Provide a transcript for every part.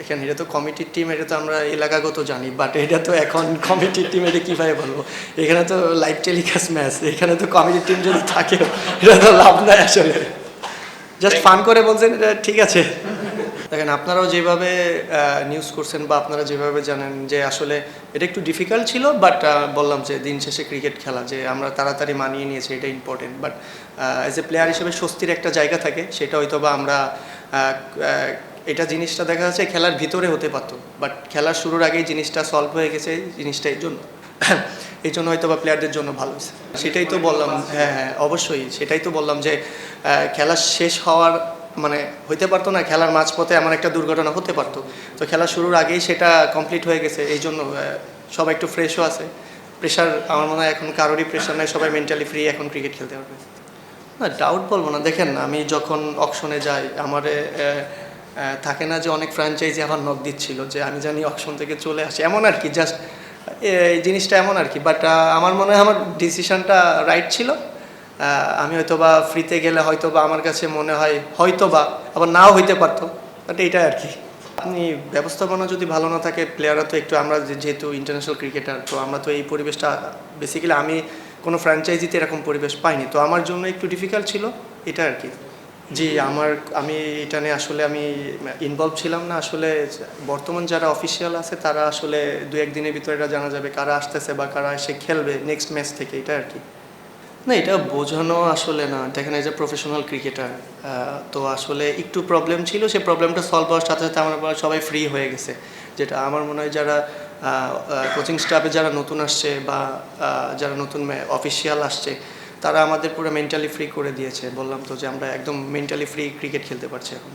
দেখেন এটা তো কমিটির টিম এটা তো আমরা এলাকাগত জানি বাট এটা তো এখন কমিটির টিম এটা কীভাবে বলব? এখানে তো লাইভ টেলিকাস্ট ম্যাচ এখানে তো কমিটির টিম যদি থাকে এটা তো লাভ নাই আসলে। জাস্ট ফান করে বলছেন এটা ঠিক আছে। দেখেন আপনারাও যেভাবে নিউজ করছেন বা আপনারা যেভাবে জানেন যে আসলে এটা একটু ডিফিকাল্ট ছিল বাট বললাম যে দিন শেষে ক্রিকেট খেলা যে আমরা তাড়াতাড়ি মানিয়ে নিয়েছি এটা important but as a player হিসেবে স্বস্তির একটা জায়গা থাকে সেটা হয়তো বা আমরা এটা জিনিসটা দেখা যাচ্ছে খেলার ভিতরে হতে পারতো বাট খেলার শুরুর আগেই জিনিসটা সলভ হয়ে গেছে জিনিসটা এই জন্য। এই জন্য হয়তো বা প্লেয়ারদের জন্য ভালো হয়েছে। সেটাই তো বললাম হ্যাঁ হ্যাঁ অবশ্যই, সেটাই তো বললাম যে খেলা শেষ হওয়ার মানে হইতে পারতো না, খেলার মাঝপথে এমন একটা দুর্ঘটনা হতে পারতো। তো খেলা শুরুর আগেই সেটা কমপ্লিট হয়ে গেছে, এই জন্য সবাই একটু ফ্রেশও আছে। প্রেশার আমার মনে হয় এখন কারোরই প্রেশার নাই, সবাই মেন্টালি ফ্রি এখন ক্রিকেট খেলতে পারবে। না ডাউট বলব না, দেখেন আমি যখন অকশনে যাই, আমার থাকে না যে অনেক ফ্র্যাঞ্চাইজি আমার নক দিচ্ছিল যে আমি জানি অকশন থেকে চলে আসি। এমন আর কি জাস্ট এই জিনিসটা এমন আর কি। বাট আমার মনে হয় আমার ডিসিশনটা রাইট ছিল। আমি হয়তো বা ফ্রিতে গেলে হয়তো বা আমার কাছে মনে হয় হয়তো বা আবার নাও হইতে পারতো। বাট এইটাই আর কি। আপনি ব্যবস্থাপনা যদি ভালো না থাকে প্লেয়াররা তো একটু আমরা যেহেতু ইন্টারন্যাশনাল ক্রিকেটার তো আমরা তো এই পরিবেশটা বেসিক্যালি আমি কোনো ফ্র্যাঞ্চাইজিতে এরকম পরিবেশ পাইনি। তো আমার জন্য একটু ডিফিকাল্ট ছিল, এটা আর কি। জি, আমার, আমি এটা নিয়ে আসলে আমি ইনভলভ ছিলাম না। আসলে বর্তমান যারা অফিসিয়াল আছে, তারা আসলে দু একদিনের ভিতরে এটা জানা যাবে কারা আসতেছে বা কারা এসে খেলবে নেক্সট ম্যাচ থেকে, এটা আর কি। না, এটা বোঝানো আসলে না। দেখেন, এই যে প্রফেশনাল ক্রিকেটার তো আসলে একটু প্রবলেম ছিল। সেই প্রবলেমটা সলভ হওয়ার সাথে সাথে আমার সবাই ফ্রি হয়ে গেছে। যেটা আমার মনে হয় যারা কোচিং স্টাফে যারা নতুন আসছে বা যারা নতুন অফিসিয়াল আসছে তারা আমাদের পুরো মেন্টালি ফ্রি করে দিয়েছে। বললাম তো যে আমরা একদম মেন্টালি ফ্রি ক্রিকেট খেলতে পারছি এখন।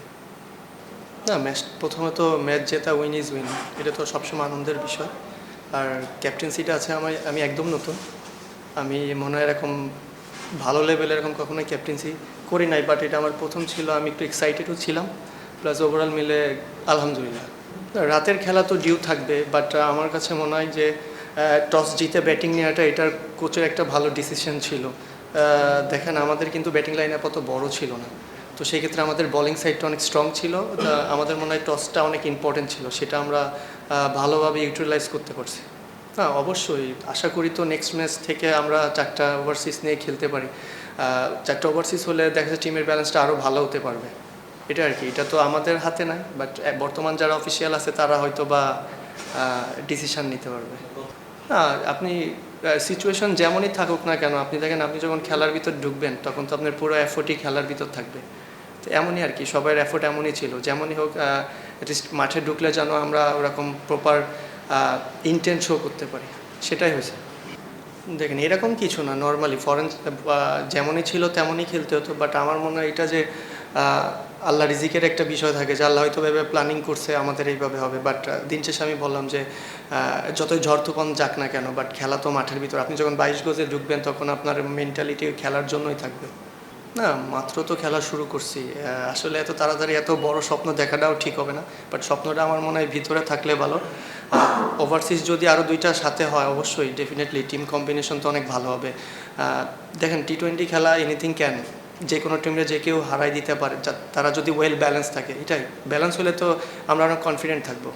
না, ম্যাচ, প্রথমে তো ম্যাচ জেতা উইন ইজ উইন এটা তো সবসময় আনন্দের বিষয়। আর ক্যাপ্টেন্সিটা আছে আমার, আমি একদম নতুন। আমি মনে হয় এরকম ভালো লেভেলে এরকম কখনোই ক্যাপ্টেন্সি করি নাই বাট এটা আমার প্রথম ছিল, আমি একটু এক্সাইটেডও ছিলাম। প্লাস ওভারঅল মিলে আলহামদুলিল্লাহ। রাতের খেলা তো ডিউ থাকবে বাট আমার কাছে মনে হয় যে টস জিতে ব্যাটিং নেওয়াটা এটার কোচের একটা ভালো ডিসিশন ছিল। দেখেন, আমাদের কিন্তু ব্যাটিং লাইনে অত বড় ছিল না। তো সেই ক্ষেত্রে আমাদের বোলিং সাইডটা অনেক স্ট্রং ছিল। আমাদের মনে হয় টসটা অনেক ইম্পর্টেন্ট ছিল। সেটা আমরা ভালোভাবে ইউটিলাইজ করতে পারছি। হ্যাঁ অবশ্যই। আশা করি তো নেক্সট ম্যাচ থেকে আমরা চারটা ওভারসিজ নিয়ে খেলতে পারি। চারটা ওভারসিজ হলে দেখা যাচ্ছে টিমের ব্যালেন্সটা আরও ভালো হতে পারবে। এটা আর কি। এটা তো আমাদের হাতে নাই বাট বর্তমান যারা অফিসিয়াল আছে, তারা হয়তো বা ডিসিশন নিতে পারবে। না, আপনি সিচুয়েশন যেমনই থাকুক না কেন, আপনি দেখেন আপনি যখন খেলার ভিতর ঢুকবেন, তখন তো আপনার পুরো এফোর্টই খেলার ভিতর থাকবে। তো এমনই আর কি সবার এফোর্ট এমনই ছিল। যেমনই হোক মাঠে ঢুকলে যেন আমরা ওরকম প্রপার ইন্টেন্ট শো করতে পারি। সেটাই হয়েছে। দেখেন, এরকম কিছু না নর্মালি ফরেন যেমনই ছিল তেমনই খেলতে হতো বাট আমার মনে হয় এটা যে আল্লাহ রিজিকের একটা বিষয় থাকে যে আল্লাহ হয়তো ভেবে প্ল্যানিং করছে, আমাদের এইভাবে হবে। বাট দিন শেষে আমি বললাম যে যতই ঝড় তুফান যাক না কেন বাট খেলা তো মাঠের ভিতর। আপনি যখন বাইশ গজে ঢুকবেন, তখন আপনার মেন্টালিটি খেলার জন্যই থাকবে। না, মাত্র তো খেলা শুরু করছি। আসলে এত তাড়াতাড়ি এত বড় স্বপ্ন দেখাটাও ঠিক হবে না। বাট স্বপ্নটা আমার মনে হয় ভিতরে থাকলে ভালো। ওভারসিজ যদি আরও দুইটা সাথে হয়, অবশ্যই ডেফিনেটলি টিম কম্বিনেশন তো অনেক ভালো হবে। দেখেন টি টোয়েন্টি খেলা এনিথিং ক্যান যে কোনো টিমে যে কেউ হারাই দিতে পারে তারা যদি ওয়েল ব্যালেন্স থাকে, এটাই। ব্যালেন্স হলে তো আমরা অনেক কনফিডেন্ট থাকব।